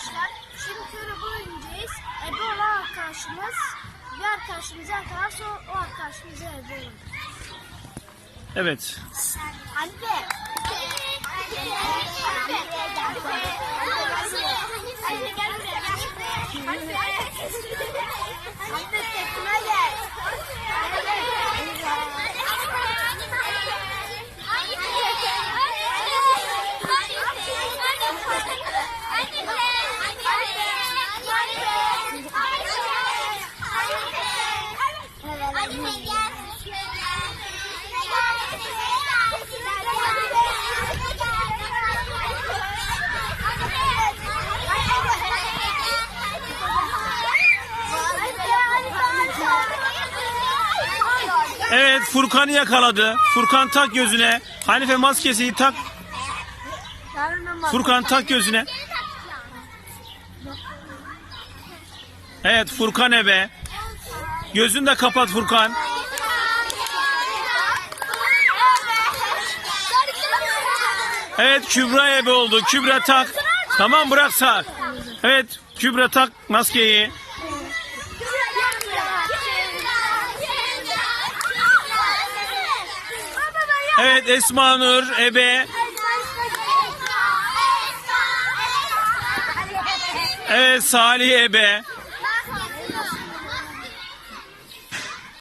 arkadaşlar. Şimdi körü bulunacağız. Ebe olan arkadaşımız bir arkadaşımız yakalarsa o, o arkadaşımız ebe olur. Evet. Anne. Anne buraya. Anne. Anne Evet Furkan'ı yakaladı. Furkan tak gözüne. Hanife maskesi tak. Furkan tak gözüne. Evet Furkan ebe. Gözünü de kapat Furkan. Evet Kübra ebe oldu. Kübra tak. Tamam bırak sağ. Evet Kübra tak maskeyi. Evet Esma Nur ebe. Evet Salih ebe.